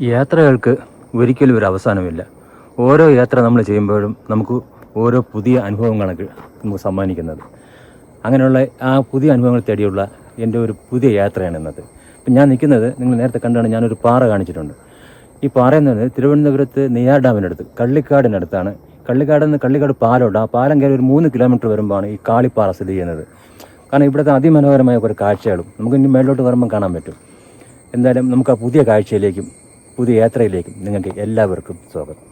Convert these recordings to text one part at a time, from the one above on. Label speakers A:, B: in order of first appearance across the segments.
A: യാത്രകൾക്ക് ഒരിക്കലും ഒരു അവസാനമില്ല. ഓരോ യാത്ര നമ്മൾ ചെയ്യുമ്പോഴും നമുക്ക് ഓരോ പുതിയ അനുഭവങ്ങളൊക്കെ നമുക്ക് സമ്മാനിക്കുന്നത്. അങ്ങനെയുള്ള ആ പുതിയ അനുഭവങ്ങൾ തേടിയുള്ള എന്റെ ഒരു പുതിയ യാത്രയാണ് ഇന്നത്. ഇപ്പം ഞാൻ നിൽക്കുന്നത് നിങ്ങൾ നേരത്തെ കണ്ടാണ് ഞാനൊരു പാറ കാണിച്ചിട്ടുണ്ട്. ഈ പാറ എന്ന് പറയുന്നത് തിരുവനന്തപുരത്ത് നെയ്യാർ ഡാമിനടുത്ത് കള്ളിക്കാടിനടുത്താണ്. കള്ളിക്കാട് നിന്ന് കള്ളിക്കാട് പാലമുണ്ട് ആ പാലം കയറി ഒരു മൂന്ന് കിലോമീറ്റർ വരുമ്പോഴാണ് ഈ കാളിപ്പാറ സ്ഥിതി ചെയ്യുന്നത്. കാരണം ഇവിടുത്തെ അതിമനോഹരമായ കുറേ കാഴ്ചകളും നമുക്ക് ഇനി മേളിലോട്ട് വരുമ്പം കാണാൻ പറ്റും. എന്തായാലും നമുക്ക് ആ പുതിയ കാഴ്ചയിലേക്കും പുതിയ യാത്രയിലേക്ക് നിങ്ങൾക്ക് എല്ലാവർക്കും സ്വാഗതം.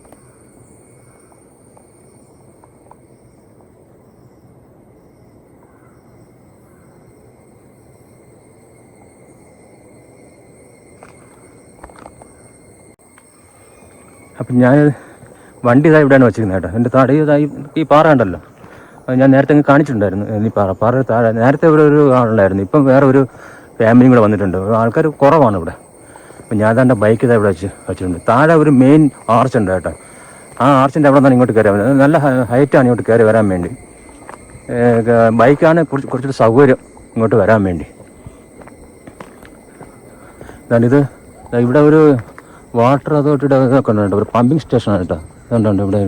A: അപ്പം ഞാൻ വണ്ടി ഇതാ ഇവിടെയാണ് വെച്ചിരിക്കുന്നത് കേട്ടോ. എന്റെ താഴെ ഇതായി ഈ പാറ ഉണ്ടല്ലോ. ഞാൻ നേരത്തെ അങ്ങ് കാണിച്ചിട്ടുണ്ടായിരുന്നു. ഈ പാറ പാറ താഴെ നേരത്തെ ഇവിടെ ഒരു ആളുണ്ടായിരുന്നു. ഇപ്പം വേറെ ഒരു ഫാമിലിയും കൂടെ വന്നിട്ടുണ്ട്. ആൾക്കാർ കുറവാണ് ഇവിടെ. അപ്പം ഞാൻ തന്നെ ബൈക്ക് ഇതാ ഇവിടെ വെച്ച് വെച്ചിട്ടുണ്ട്. താഴെ ഒരു മെയിൻ ആർച്ച് ഉണ്ട് കേട്ടോ. ആ ആർച്ചിന്റെ അവിടെ നിന്നാണ് ഇങ്ങോട്ട് കയറി വരുന്നത് നല്ല ഹൈറ്റാണ് ഇങ്ങോട്ട് കയറി വരാൻ വേണ്ടി. ബൈക്കാണ് കുറച്ച് കുറച്ചൊരു സൗകര്യം ഇങ്ങോട്ട് വരാൻ വേണ്ടി. ഇത് ഇവിടെ ഒരു വാട്ടർ അതോറിറ്റിയുടെ ഇതൊക്കെ ഉണ്ട് കേട്ടോ ഒരു പമ്പിങ് സ്റ്റേഷനാണ് കേട്ടോ. ഇതുണ്ട് ഇവിടെ.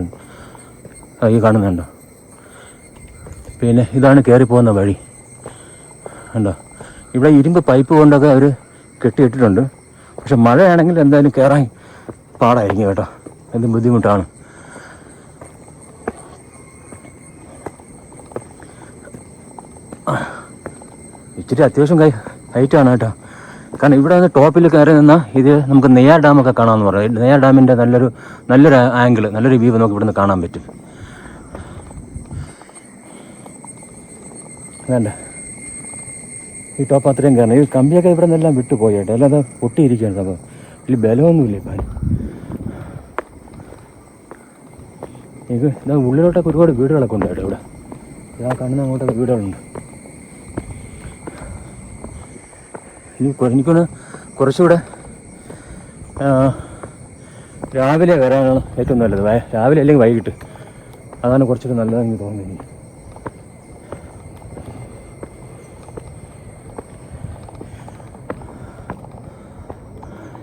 A: ഈ കാണുന്നുണ്ടോ. പിന്നെ ഇതാണ് കയറി പോകുന്ന വഴി. ഉണ്ടോ ഇവിടെ ഇരുമ്പ് പൈപ്പ് കൊണ്ടൊക്കെ അവർ കെട്ടിയിട്ടിട്ടുണ്ട്. പക്ഷെ മഴയാണെങ്കിൽ എന്തായാലും കയറാൻ പാടായിരിക്കും കേട്ടോ. എന്ത് ബുദ്ധിമുട്ടാണ്. ഇച്ചിരി അത്യാവശ്യം കൈ ഹൈറ്റാണ് കേട്ടോ. കാരണം ഇവിടെ നിന്ന് ടോപ്പിൽ കയറി നിന്നാൽ ഇത് നമുക്ക് നെയ്യാർ ഡാമൊക്കെ കാണാമെന്ന് പറയാം. നെയ്യാർ ഡാമിന്റെ നല്ലൊരു നല്ലൊരു ആംഗിൾ നല്ലൊരു വ്യൂ നമുക്ക് ഇവിടുന്ന് കാണാൻ പറ്റും. വേണ്ട ഈ ടോപ്പ് അത്രയും കയറണം. ഈ കമ്പിയൊക്കെ ഇവിടെ നിന്നെല്ലാം വിട്ടു പോയിട്ട് അല്ലാതെ പൊട്ടിയിരിക്കുകയാണ് സംഭവം. ഇതിൽ ബലമൊന്നുമില്ല ഇപ്പം ഇത് ഇതാ ഉള്ളിലോട്ടൊക്കെ ഒരുപാട് വീടുകളൊക്കെ ഉണ്ട് ഇവിടെ. ഇതാ കാണുന്ന അങ്ങോട്ടൊക്കെ വീടുകളുണ്ട്. ഇനി എനിക്കൊന്ന് കുറച്ചുകൂടെ രാവിലെ വരാനാണ് ഏറ്റവും നല്ലത്. രാവിലെ അല്ലെങ്കിൽ വൈകിട്ട്. അതാണ് കുറച്ചുകൂടെ നല്ലതെന്ന് തോന്നുന്നു എനിക്ക്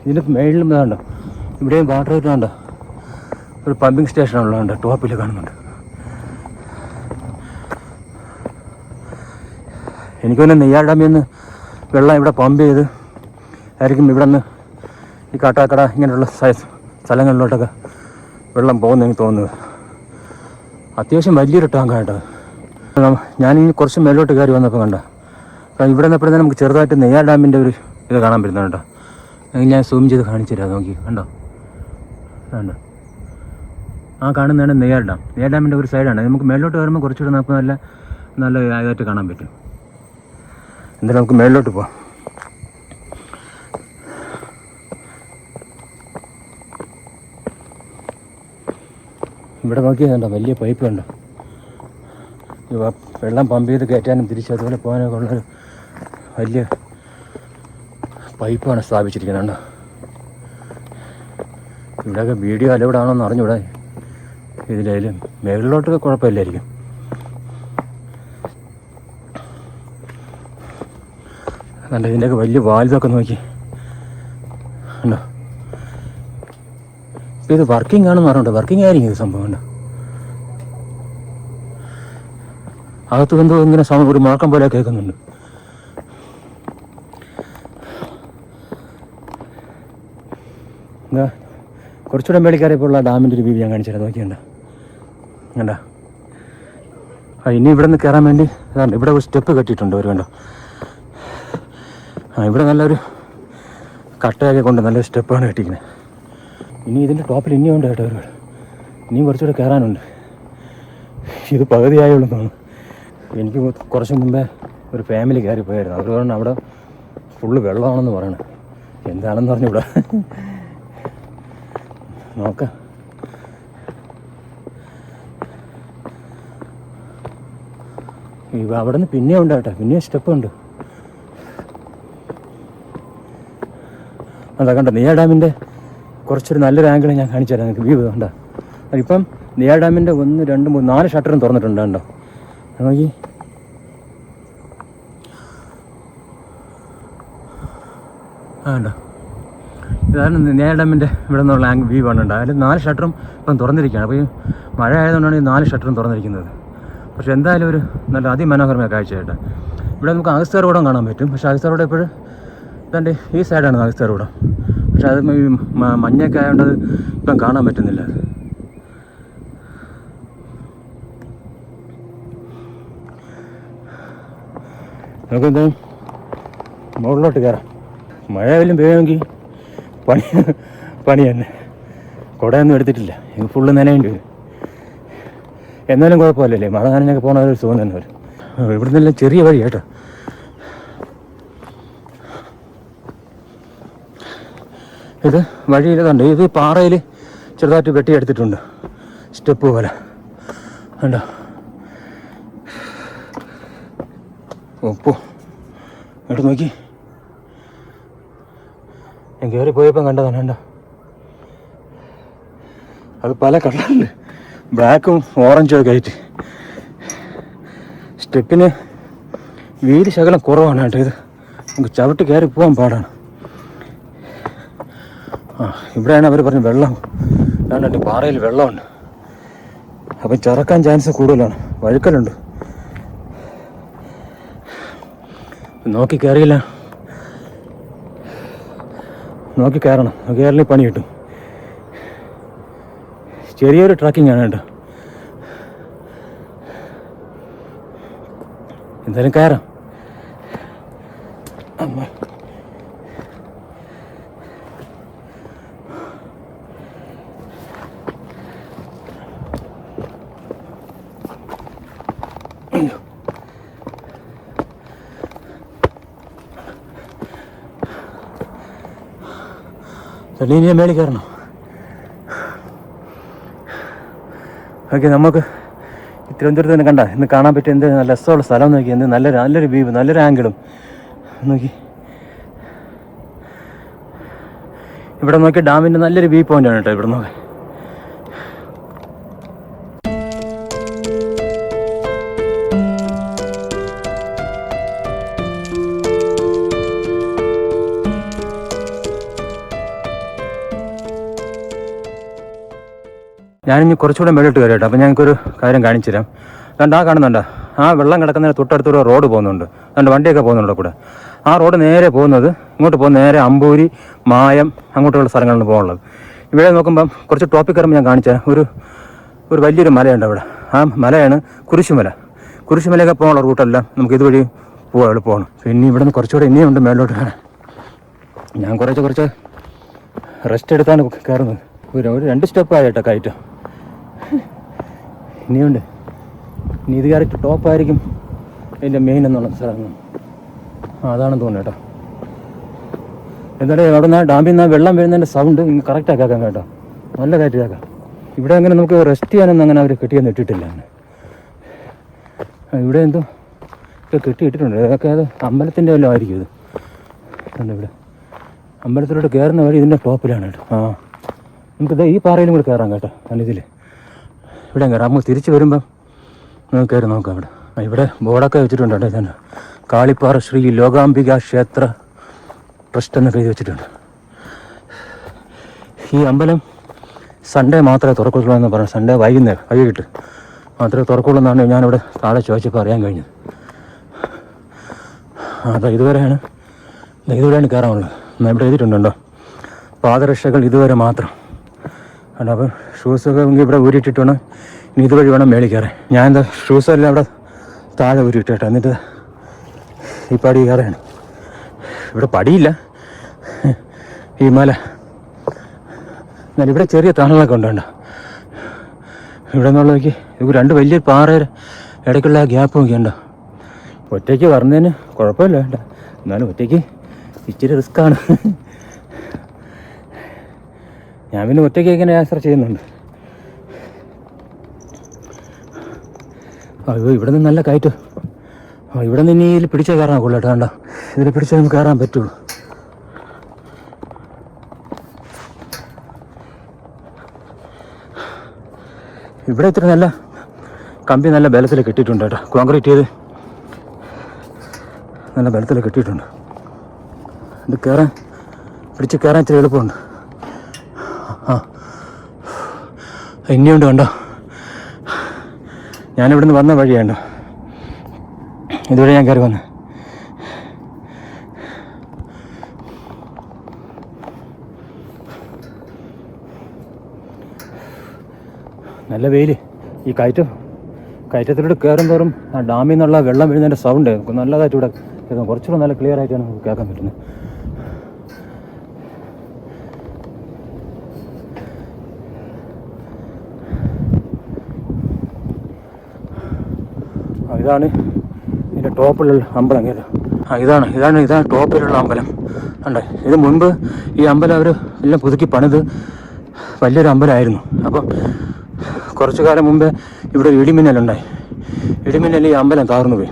A: ഇതിന്റെ മേളിലും ഇതാണ്ട് ഇവിടെയും വാട്ടർ ഇതാണ്ട് ഒരു പമ്പിങ് സ്റ്റേഷൻ ഉള്ളതുണ്ട് ടോപ്പിൽ കാണുന്നുണ്ട്. എനിക്ക് പിന്നെ നെയ്യാർ ഡാമിൽ നിന്ന് വെള്ളം ഇവിടെ പമ്പ് ചെയ്ത് ആയിരിക്കും ഇവിടെ നിന്ന് ഈ കാട്ടാക്കട ഇങ്ങനെയുള്ള സ്ഥലങ്ങളിലോട്ടൊക്കെ വെള്ളം പോകുന്ന എനിക്ക് തോന്നുന്നത് അത്യാവശ്യം വലിയൊരു ടാങ്കായിട്ട് ഞാൻ കുറച്ച് മേലോട്ട് കയറി വന്നപ്പോൾ കണ്ട. കാരണം ഇവിടെ എപ്പോഴും നമുക്ക് ചെറുതായിട്ട് നെയ്യാർ ഡാമിന്റെ ഒരു ഇത് കാണാൻ പറ്റുന്നുണ്ട് ഞാൻ സൂം ചെയ്ത് കാണിച്ചു തരാം നോക്കി. കണ്ടോ? കണ്ടോ? ആ കാണുന്നതാണ് നെയ്യാർ ഡാം. നെയ്യാർ ഡാമിന്റെ ഒരു സൈഡാണ് നമുക്ക് മേളിലോട്ട് വരുമ്പോൾ കുറച്ചുകൂടെ നമുക്ക് നല്ല നല്ല ഇതായിട്ട് കാണാൻ പറ്റും. എന്തായാലും നമുക്ക് മേളിലോട്ട് പോവാം. ഇവിടെ നോക്കിയതുണ്ടോ വലിയ പൈപ്പ് കണ്ടോ? വെള്ളം പമ്പ് ചെയ്ത് കയറ്റാനും തിരിച്ച് അതുപോലെ പോകാനൊക്കെ ഉള്ളൊരു വലിയ പൈപ്പാണ് സ്ഥാപിച്ചിരിക്കുന്നത് ഇവിടെയൊക്കെ വീഡിയോ അലവിടാണോന്ന് അറിഞ്ഞൂടെ. ഇതിലായാലും മേളിലോട്ടൊക്കെ കുഴപ്പമില്ലായിരിക്കും. കണ്ട ഇതിന്റെയൊക്കെ വലിയ വാൽവൊക്കെ നോക്കി. ഉണ്ടോ ഇപ്പം ഇത് വർക്കിംഗ് ആണെന്ന് പറഞ്ഞിട്ട് വർക്കിംഗ് ആയിരിക്കും ഇത് സംഭവം കണ്ടോ? അകത്ത് എന്തോ ഇങ്ങനെ സമയം ഒരു മുഴക്കം പോലെ കേൾക്കുന്നുണ്ട് എന്താ കുറച്ചുകൂടെ മേളിക്കറിയപ്പോൾ ഉള്ള ഡാമിന്റെ ഒരു വ്യൂ ഞാൻ കാണിച്ചിരുന്നു നോക്കിയുണ്ട് കണ്ട? ആ ഇനി ഇവിടെ നിന്ന് കയറാൻ വേണ്ടി അതാണ് ഇവിടെ ഒരു സ്റ്റെപ്പ് കെട്ടിയിട്ടുണ്ട് ഒരു കണ്ടോ? ആ ഇവിടെ നല്ലൊരു കട്ടയൊക്കെ കൊണ്ട് നല്ലൊരു സ്റ്റെപ്പാണ് കെട്ടിക്കുന്നത് ഇനി ഇതിന്റെ ടോപ്പിൽ ഇനിയും ഉണ്ട് കേട്ടോ ഒരുപാട്. ഇനിയും കുറച്ചുകൂടെ കയറാനുണ്ട് ഇത് പകുതിയായുള്ളൂ തോന്നുന്നു. എനിക്ക് കുറച്ച് മുമ്പേ ഒരു ഫാമിലി കയറി പോയായിരുന്നു. അവർ പറഞ്ഞു അവിടെ ഫുള്ള് വെള്ളമാണെന്ന് പറയണേ. എന്താണെന്ന് പറഞ്ഞു ഇവിടെ നോക്കാം. അവിടെ നിന്ന് പിന്നെ ഉണ്ട് കേട്ടോ. പിന്നെ സ്റ്റെപ്പ് ഉണ്ട്. അതാ കണ്ട നെയ്യാ ഡാമിന്റെ കുറച്ചൊരു നല്ലൊരു ആംഗിൾ ഞാൻ കാണിച്ചു തരാം നിങ്ങൾക്ക് വ്യൂ കണ്ട? ഇപ്പം നെയ്യാ ഡാമിന്റെ ഒന്ന് രണ്ട് മൂന്ന് നാല് ഷട്ടറും തുറന്നിട്ടുണ്ട് കണ്ടോ? നോക്കി. ആ കണ്ടോ? ഇതാണ് നേടമിന്റെ ഇവിടെ നിന്നുള്ള ആംഗ് വ്യൂ ആണ് അതിൽ നാല് ഷട്ടറും ഇപ്പം തുറന്നിരിക്കുകയാണ്. അപ്പോൾ ഈ മഴ ആയതുകൊണ്ടാണ് ഈ നാല് ഷട്ടറും തുറന്നിരിക്കുന്നത്. പക്ഷേ എന്തായാലും ഒരു നല്ല അതിമനോഹരമായ കാഴ്ചയായിട്ട് ഇവിടെ നമുക്ക് അഗസ്ത്യ റോഡും കാണാൻ പറ്റും. പക്ഷേ അഗസ്ത്യ റോഡ് എപ്പോഴും ഇതാണ്ട് ഈ സൈഡാണ് അഗസ്ത്യ റോഡ്. പക്ഷേ അത് ഈ മഞ്ഞൊക്കെ ആയതുകൊണ്ട് ഇപ്പം കാണാൻ പറ്റുന്നില്ല. നമുക്കെന്താ മുകളിലോട്ട് കയറാം മഴ വല്ലതും പെയ്യുമെങ്കിൽ പണി പണി തന്നെ. കുടയൊന്നും എടുത്തിട്ടില്ല. എനിക്ക് ഫുള്ള് നനയേണ്ടി വരും എന്നാലും കുഴപ്പമില്ലല്ലേ? മഴ നനഞ്ഞൊക്കെ പോകണ ഒരു സുഖം തന്നെ വരും. ഇവിടെ നിന്നെല്ലാം ചെറിയ വഴി കേട്ടോ. ഇത് വഴിയിൽ കണ്ടു? ഇത് പാറയിൽ ചെറുതായിട്ട് വെട്ടിയെടുത്തിട്ടുണ്ട് സ്റ്റെപ്പ് പോലെ. കണ്ടോ? ഒപ്പോ എടുത്ത് നോക്കി. ഞാൻ കയറി പോയപ്പം കണ്ടതാണ് കണ്ടോ? അത് പല കളറിൽ ബ്ലാക്കും ഓറഞ്ചും ഒക്കെ ആയിട്ട്. സ്റ്റെപ്പിന് വീതി ശകലം കുറവാണ് കേട്ടോ ഇത്. നമുക്ക് ചവിട്ടി കയറി പോകാൻ പാടാണ്. ആ ഇവിടെയാണ് അവർ പറഞ്ഞ വെള്ളം. വേണ്ടിട്ട് പാറയിൽ വെള്ളമുണ്ട്. അപ്പം ചിറക്കാൻ ചാൻസ് കൂടുതലാണ്. വഴുക്കലുണ്ട്. നോക്കി കയറിയില്ല. നോക്കി കയറണം. കയറലി പണി കിട്ടും. ചെറിയൊരു ട്രക്കിംഗ് ആണ് കേട്ടോ. എന്തായാലും കയറാം. അമ്മ. ഇനി മേളിൽ കയറണം? ഓക്കെ നമുക്ക് തിരുവനന്തപുരത്ത് തന്നെ കണ്ട ഇന്ന് കാണാൻ പറ്റിയ എന്ത് നല്ല രസമുള്ള സ്ഥലം നോക്കി എന്ത് നല്ലൊരു നല്ലൊരു വ്യൂ നല്ലൊരു ആംഗിളും നോക്കി. ഇവിടെ നോക്കി ഡാമിന്റെ നല്ലൊരു വ്യൂ പോയിന്റ് ആണ് കേട്ടോ ഇവിടെ നോക്കി. ഞാനിനി കുറച്ചുകൂടെ മേളിട്ട് കയറിയിട്ട് അപ്പോൾ ഞങ്ങൾക്കൊരു കാര്യം കാണിച്ചു തരാം അതുകൊണ്ട് ആ കാണുന്നുണ്ട്? ആ വെള്ളം കിടക്കുന്നതിന് തൊട്ടടുത്തൊരു റോഡ് പോകുന്നുണ്ട്. അതുകൊണ്ട് വണ്ടിയൊക്കെ പോകുന്നുണ്ട് കൂടെ. ആ റോഡ് നേരെ പോകുന്നത് ഇങ്ങോട്ട് പോകുന്ന നേരെ അമ്പൂരി മായം അങ്ങോട്ടുള്ള സ്ഥലങ്ങളിലാണ് പോകാനുള്ളത്. ഇവിടെ നോക്കുമ്പം കുറച്ച് ടോപ്പിക് കയറുമ്പോൾ ഞാൻ കാണിച്ചു ഒരു ഒരു വലിയൊരു മലയുണ്ട് അവിടെ. ആ മലയാണ് കുരിശുമല. കുരിശുമലയൊക്കെ പോകാനുള്ള റൂട്ടെല്ലാം നമുക്ക് ഇതുവഴി പോകാൻ എളുപ്പമാണ് പിന്നെ ഇവിടെ നിന്ന് കുറച്ചുകൂടെ ഇനിയും ഉണ്ട് മേലോട്ട് കാണാൻ ഞാൻ കുറച്ച് കുറച്ച് റെസ്റ്റ് എടുത്താണ് കയറുന്നത്. ഒരു രണ്ട് സ്റ്റെപ്പ് ആയിട്ടോ കയറ്റം. ഇനിയുണ്ട്. ഇനി ഇത് കയറിയിട്ട് ടോപ്പായിരിക്കും അതിന്റെ മെയിൻ എന്നുള്ള സ്ഥലം ആ അതാണെന്ന് തോന്നുന്നു കേട്ടോ. എന്തായാലും അവിടെ നിന്ന് ഡാമിൽ നിന്ന് വെള്ളം വരുന്നതിന്റെ സൗണ്ട് കറക്റ്റ് ആക്കാം കേട്ടോ. നല്ല കാറ്റ് കേൾക്കാം. ഇവിടെ അങ്ങനെ നമുക്ക് റെസ്റ്റ് ചെയ്യാനൊന്നും അങ്ങനെ അവർ കെട്ടിയൊന്നും ഇട്ടിട്ടില്ല ഇവിടെ എന്തോ ഒക്കെ കെട്ടി ഇട്ടിട്ടുണ്ട്. അതൊക്കെ അത് അമ്പലത്തിന്റെ വല്ലതും ആയിരിക്കും ഇത്. കണ്ടോ ഇവിടെ? അമ്പലത്തിലോട്ട് കയറുന്ന വഴി ഇതിന്റെ ടോപ്പിലാണ് കേട്ടോ. ആ. നമുക്കിത് ഈ പാറയിലും കൂടെ കയറാം കേട്ടോ. നല്ല ഇതിൽ ഇവിടെ കയറാം നമുക്ക് തിരിച്ച് വരുമ്പം നമുക്ക് കയറി നോക്കാം ഇവിടെ. ഇവിടെ ബോർഡൊക്കെ വെച്ചിട്ടുണ്ട്? കേട്ടോ ഇതാണ് കാളിപ്പാറ ശ്രീ ലോകാംബിക ക്ഷേത്ര ട്രസ്റ്റ് എന്നൊക്കെ എഴുതി വെച്ചിട്ടുണ്ട്. ഈ അമ്പലം സൺഡേ മാത്രമേ തുറക്കുള്ളൂ എന്ന് പറഞ്ഞു. സൺഡേ വൈകുന്നേരം വൈകിട്ട് മാത്രമേ തുറക്കുള്ളൂ എന്നാണ് ഞാനിവിടെ താഴെ ചോദിച്ചപ്പോൾ അറിയാൻ കഴിഞ്ഞത്. അതാ ഇതുവരെയാണ് ഇതുവരെയാണ് കയറാനുള്ളത്. ഇവിടെ എഴുതിയിട്ടുണ്ടോ? പാദരക്ഷകൾ ഇതുവരെ മാത്രം. കണ്ടോ അപ്പം ഷൂസൊക്കെ ഇവിടെ ഊരിയിട്ടിട്ട് വേണം ഇനി ഇതുവഴി വേണം മേളിൽ കയറാൻ. ഞാൻ എന്താ ഷൂസെല്ലാം അവിടെ താഴെ ഊരിയിട്ടോ എന്നിട്ട് ഈ പടി കയറാണ് ഇവിടെ പടിയില്ല. ഈ മല. എന്നാൽ ഇവിടെ ചെറിയ തണലൊക്കെ ഉണ്ട് കണ്ടോ ഇവിടെ നിന്നുള്ള നോക്കി ഇത് രണ്ട് വലിയ പാറയുടെ ഇടയ്ക്കുള്ള ഗ്യാപ്പ് നോക്കി ഉണ്ടോ? ഒറ്റയ്ക്ക് പറഞ്ഞതിന് കുഴപ്പമില്ല. വേണ്ട. എന്നാലും ഒറ്റയ്ക്ക് ഇച്ചിരി റിസ്ക്കാണ് ഞാൻ പിന്നെ ഒറ്റയ്ക്ക് ഇങ്ങനെ യാത്ര ചെയ്യുന്നുണ്ട്. അയ്യോ ഇവിടെ നിന്ന് നല്ല കയറ്റം. ആ ഇവിടെ നിന്ന് ഇനി ഇതിൽ പിടിച്ചേ കയറാൻ കൊള്ളട്ടെ കണ്ടോ? ഇതിൽ പിടിച്ചേ നമുക്ക് കയറാൻ പറ്റുള്ളൂ. ഇവിടെ ഇത്ര നല്ല കമ്പി നല്ല ബലത്തിൽ കെട്ടിയിട്ടുണ്ട് കേട്ടോ. കോൺക്രീറ്റ് ചെയ്ത് നല്ല ബലത്തിൽ കെട്ടിയിട്ടുണ്ട്. ഇത് കയറാൻ പിടിച്ച് കയറാൻ ഇച്ചിരി എളുപ്പമുണ്ട്. ആ. ഇനിയുണ്ട് കണ്ടോ? ഞാനിവിടുന്ന് വന്ന വഴിയാണ് ഇതുവരെ ഞാൻ കയറി വന്ന്. നല്ല വെയിൽ ഈ കയറ്റം കയറ്റത്തിലൂടെ കയറും തോറും ആ ഡാമിൽ നിന്നുള്ള വെള്ളം വീഴുന്നതിന്റെ സൗണ്ട് നല്ലതായിട്ട് ഇവിടെ കേൾക്കാം. കുറച്ചുകൂടെ നല്ല ക്ലിയർ ആയിട്ടാണ് കേൾക്കാൻ പറ്റുന്നത്. ഇതാണ് ഇതിന്റെ ടോപ്പിലുള്ള അമ്പലം ആ ഇതാണ് ഇതാണ് ഇതാണ് ടോപ്പിലുള്ള അമ്പലം. ഉണ്ട് ഇത് മുൻപ് ഈ അമ്പലം അവർ എല്ലാം പുതുക്കി പണിത് വലിയൊരു അമ്പലമായിരുന്നു. അപ്പം കുറച്ചു കാലം മുമ്പേ ഇവിടെ ഇടിമിന്നലുണ്ടായി ഇടിമിന്നൽ ഈ അമ്പലം താർന്നു പോയി.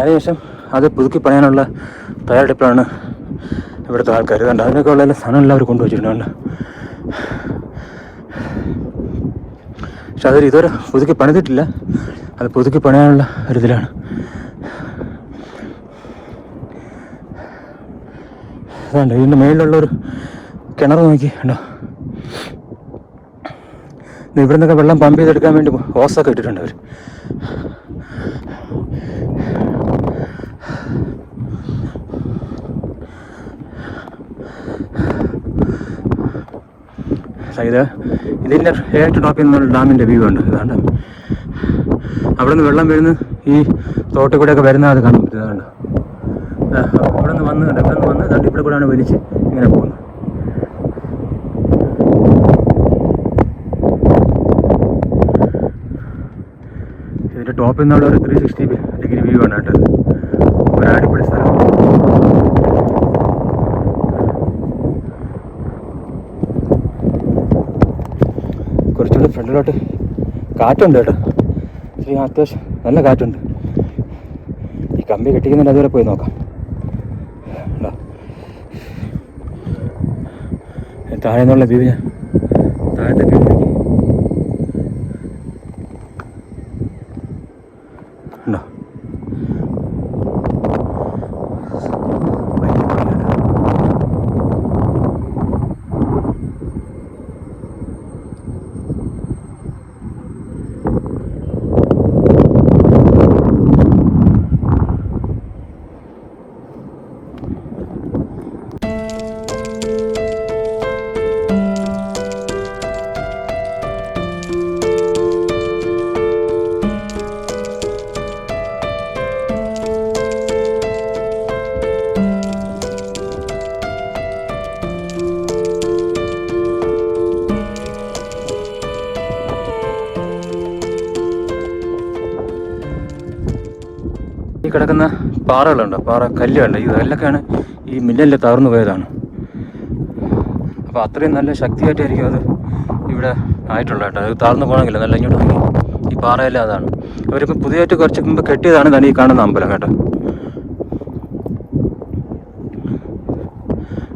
A: അതിനുശേഷം അത് പുതുക്കി പണിയാനുള്ള തയ്യാറെടുപ്പിലാണ് ഇവിടുത്തെ ആൾക്കാർ. കണ്ട്? അതിനൊക്കെ ഉള്ള എല്ലാ സാധനം അവർ കൊണ്ടുവച്ചിട്ടുണ്ട്. പക്ഷെ അതൊരു ഇതുവരെ പുതുക്കി പണിതിട്ടില്ല. അത് പുതുക്കി പണിയാനുള്ള ഒരിതിലാണ് അതാണ്ട് ഇതിന്റെ മേളിലുള്ളൊരു കിണർ നോക്കി കണ്ടോ? ഇവിടെ നിന്നൊക്കെ വെള്ളം പമ്പ് ചെയ്തെടുക്കാൻ വേണ്ടി ഓസൊക്കെ ഇട്ടിട്ടുണ്ട് അവർ ഇത് ഇതിന്റെ ഏറ്റവും ടോപ്പിൽ നിന്നുള്ള ഡാമിന്റെ വ്യൂ ഉണ്ട് ഇതാണ് അവിടെ നിന്ന് വെള്ളം വരുന്ന ഈ തോട്ടിൽ കൂടെയൊക്കെ വരുന്ന അത് കാണാൻ പറ്റുന്നതാണ് അവിടെ നിന്ന് വന്ന് ഇവിടെ നിന്ന് വന്ന് ദാണ്ട് ഇവിടെ കൂടെയാണ് വലിച്ച് ഇങ്ങനെ പോകുന്നത്. ഇതിന്റെ ടോപ്പിൽ നിന്നുള്ള ഒരു ത്രീ സിക്സ്റ്റി ഡിഗ്രി വ്യൂ ആണ് കേട്ടത് ഒരു അടിപൊളി സ്ഥലം. കുറച്ചുകൂടി ഫ്രണ്ടിലോട്ട് കാറ്റുണ്ട് കേട്ടോ. ഇച്ചിരി അത്യാവശ്യം നല്ല കാറ്റുണ്ട്. ഈ കമ്പി കെട്ടിക്കുന്നുണ്ട് അതുവരെ പോയി നോക്കാം. താഴെ നിന്നുള്ള വ്യൂ ഞാൻ താഴത്തെ വ്യൂ പാറകളുണ്ട് പാറ കല്ലുകളുണ്ട്. ഇതെല്ലൊക്കെയാണ് ഈ മിന്നലിൽ തകർന്നു പോയതാണ്. അപ്പോൾ അത്രയും നല്ല ശക്തിയായിട്ടായിരിക്കും അത് ഇവിടെ ആയിട്ടുള്ള കേട്ടോ. അത് താഴ്ന്നു പോകണമെങ്കിൽ നല്ല ഇങ്ങോട്ട് നോക്കി ഈ പാറയെല്ലാം അതാണ്. അവരിപ്പോൾ പുതിയതായിട്ട് കുറച്ച് മുമ്പ് കെട്ടിയതാണ് തന്നെ ഈ കാണുന്ന അമ്പലം കേട്ടോ.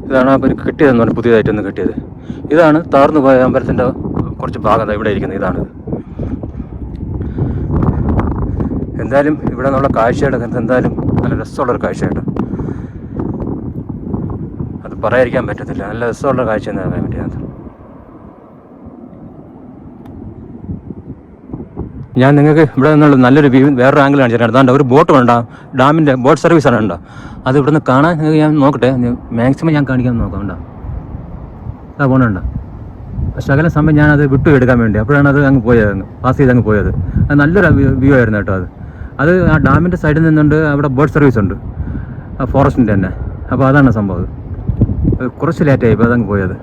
A: ഇതാണ് അവർ കെട്ടിയതെന്ന് പറഞ്ഞു പുതിയതായിട്ടൊന്ന് കെട്ടിയത്. ഇതാണ് താഴ്ന്നു പോയ അമ്പലത്തിന്റെ കുറച്ച് ഭാഗം ഇവിടെ ഇരിക്കുന്നത്. ഇതാണ്. എന്തായാലും ഇവിടെ നിന്നുള്ള കാഴ്ചയുടെ എന്തായാലും നല്ല രസമുള്ളൊരു കാഴ്ചയുണ്ട് അത് പറയാതിരിക്കാൻ പറ്റത്തില്ല. നല്ല രസമുള്ള കാഴ്ച എന്ന് പറയാൻ പറ്റിയത് ഞാൻ നിങ്ങൾക്ക് ഇവിടെ നിന്നുള്ള നല്ലൊരു വ്യൂ വേറൊരു ആംഗിൾ കാണിച്ചിട്ടുണ്ട് അതാണ്ട് ഒരു ബോട്ട് വേണ്ട ഡാമിന്റെ ബോട്ട് സർവീസാണ് ഉണ്ടോ അത് ഇവിടുന്ന് കാണാൻ ഞാൻ നോക്കട്ടെ. മാക്സിമം ഞാൻ കാണിക്കാൻ നോക്കാം ഉണ്ടോ ആ പക്ഷെ ശകലം സമയം ഞാനത് വിട്ടു എടുക്കാൻ വേണ്ടി. അപ്പോഴാണ് അത് അങ്ങ് പോയത് അങ്ങ് പാസ് ചെയ്ത് അങ്ങ് പോയത്. അത് നല്ലൊരു വ്യൂ ആയിരുന്നു കേട്ടോ അത്. അത് ആ ഡാമിന്റെ സൈഡിൽ നിന്നുണ്ട് അവിടെ ബോട്ട് സർവീസ് ഉണ്ട്. ആ ഫോറസ്റ്റിന്റെ തന്നെ. അപ്പോൾ അതാണ് സംഭവം കുറച്ച് ലേറ്റായി ഇപ്പോൾ അതങ്ങ് പോയത്.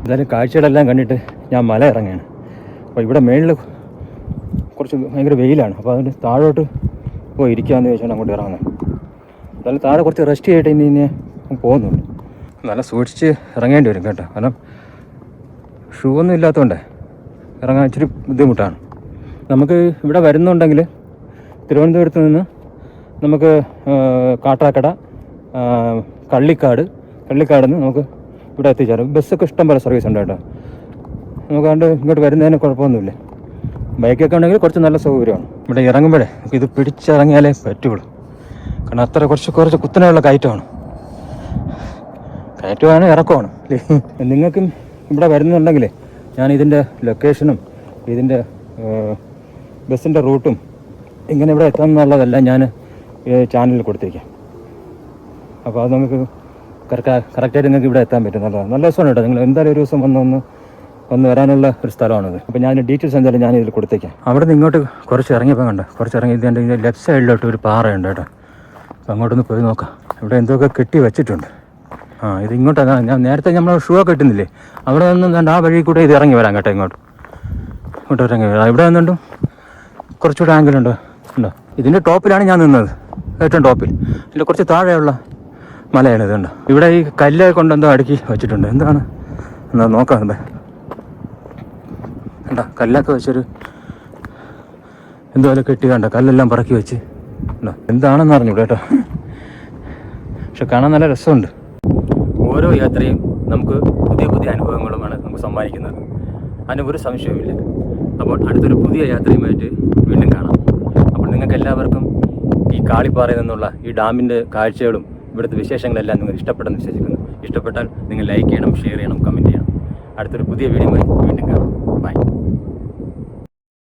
A: എന്തായാലും കാഴ്ചകളെല്ലാം കണ്ടിട്ട് ഞാൻ മല ഇറങ്ങുകയാണ്. അപ്പോൾ ഇവിടെ മേളിൽ കുറച്ച് ഭയങ്കര വെയിലാണ്. അപ്പോൾ അതിന്റെ താഴോട്ട് പോയി ഇരിക്കാമെന്ന് ചോദിച്ചാൽ അങ്ങോട്ട് ഇറങ്ങുന്നത്. എന്തായാലും താഴെ കുറച്ച് റെസ്റ്റ് ചെയ്തിട്ട് ഇനി ഇനി പോകുന്നുണ്ട്. നല്ല സൂക്ഷിച്ച് ഇറങ്ങേണ്ടി വരും കേട്ടോ. കാരണം ഷൂ ഒന്നും ഇല്ലാത്തതുകൊണ്ട് ഇറങ്ങാൻ ഇച്ചിരി ബുദ്ധിമുട്ടാണ്. നമുക്ക് ഇവിടെ വരുന്നുണ്ടെങ്കിൽ തിരുവനന്തപുരത്ത് നിന്ന് നമുക്ക് കാട്ടാക്കട കള്ളിക്കാട് കള്ളിക്കാട് നിന്ന് നമുക്ക് ഇവിടെ എത്തിച്ചേരാം. ബസ്സൊക്കെ ഇഷ്ടം പോലെ സർവീസ് ഉണ്ട് കേട്ടോ. നമുക്ക് അതുകൊണ്ട് ഇങ്ങോട്ട് വരുന്നതിന് കുഴപ്പമൊന്നുമില്ല. ബൈക്കൊക്കെ ഉണ്ടെങ്കിൽ കുറച്ച് നല്ല സൗകര്യമാണ്. ഇവിടെ ഇറങ്ങുമ്പോഴേ ഇത് പിടിച്ചിറങ്ങിയാലേ പറ്റുള്ളൂ. കാരണം അത്ര കുറച്ച് കുറച്ച് കുത്തനെയുള്ള കയറ്റമാണ്. കയറ്റമാണ് ഇറക്കമാണ്? നിങ്ങൾക്കും ഇവിടെ വരുന്നുണ്ടെങ്കിൽ ഞാൻ ഇതിന്റെ ലൊക്കേഷനും ഇതിന്റെ ബസ്സിന്റെ റൂട്ടും ഇങ്ങനെ ഇവിടെ എത്താമെന്നുള്ളതെല്ലാം ഞാൻ ചാനലിൽ കൊടുത്തേക്കാം അപ്പോൾ അത് നമുക്ക് കറക്റ്റ് കറക്റ്റായിട്ട് നിങ്ങൾക്ക് ഇവിടെ എത്താൻ പറ്റും. നല്ലതാണ് നല്ല രസമാണ് കേട്ടോ. നിങ്ങൾ എന്തായാലും ഒരു ദിവസം വന്ന് ഒന്ന് വന്ന് വരാനുള്ള ഒരു സ്ഥലമാണത്. അപ്പോൾ ഞാൻ ഡീറ്റെയിൽസ് എന്തായാലും ഞാൻ ഇതിൽ കൊടുത്തേക്കാം. അവിടെ നിന്ന് ഇങ്ങോട്ട് കുറച്ച് ഇറങ്ങിയപ്പോൾ കണ്ട? കുറച്ച് ഇറങ്ങി ഇതിന്റെ ലെഫ്റ്റ് സൈഡിലോട്ട് ഒരു പാറയുണ്ട് കേട്ടോ. അപ്പോൾ അങ്ങോട്ടൊന്ന് പോയി നോക്കാം. ഇവിടെ എന്തൊക്കെ കെട്ടി വെച്ചിട്ടുണ്ട്. ആ ഇത് ഇങ്ങോട്ടാണ് ഞാൻ നേരത്തെ നമ്മൾ ഷൂ ഒക്കെ കിട്ടുന്നില്ലേ അവിടെ നിന്ന് ആ വഴി കൂടെ ഇത് ഇറങ്ങി വരാം കേട്ടോ ഇങ്ങോട്ട്. ഇങ്ങോട്ട് ഇറങ്ങി വരാം. ഇവിടെ നിന്നുണ്ടും കുറച്ചുകൂടെ ആംഗിളുണ്ട് ഉണ്ടോ? ഇതിന്റെ ടോപ്പിലാണ് ഞാൻ നിന്നത്. ഏറ്റവും ടോപ്പിൽ. ഇതിന്റെ കുറച്ച് താഴെയുള്ള മലയാണ് ഇതുണ്ട് ഇവിടെ ഈ കല്ല് കൊണ്ടെന്തോ അടുക്കി വെച്ചിട്ടുണ്ട്. എന്താണ്? എന്നാ നോക്കാം എന്താ കണ്ട? കല്ലൊക്കെ വെച്ചൊരു എന്തോലെ കെട്ടി കണ്ട? കല്ലെല്ലാം പറക്കി വെച്ച്. ഉണ്ടോ? എന്താണെന്ന് അറിഞ്ഞു കേട്ടോ. പക്ഷെ കാണാൻ നല്ല രസമുണ്ട്. ഓരോ യാത്രയും നമുക്ക് പുതിയ പുതിയ അനുഭവങ്ങളുമാണ് നമുക്ക് സമ്മാനിക്കുന്നത്. അതിന് ഒരു സംശയവുമില്ല. അപ്പോൾ അടുത്തൊരു പുതിയ യാത്രയുമായിട്ട് വീണ്ടും കാണാം. നിങ്ങൾക്ക് എല്ലാവർക്കും ഈ കാളിപ്പാറയിൽ നിന്നുള്ള ഈ ഡാമിന്റെ കാഴ്ചകളും ഇവിടുത്തെ വിശേഷങ്ങളെല്ലാം നിങ്ങൾ ഇഷ്ടപ്പെട്ടെന്ന് വിശ്വസിക്കുന്നു. ഇഷ്ടപ്പെട്ടാൽ നിങ്ങൾ ലൈക്ക് ചെയ്യണം ഷെയർ ചെയ്യണം കമന്റ് ചെയ്യണം. അടുത്തൊരു പുതിയ വീഡിയോ വീണ്ടും കാണാം. ബൈ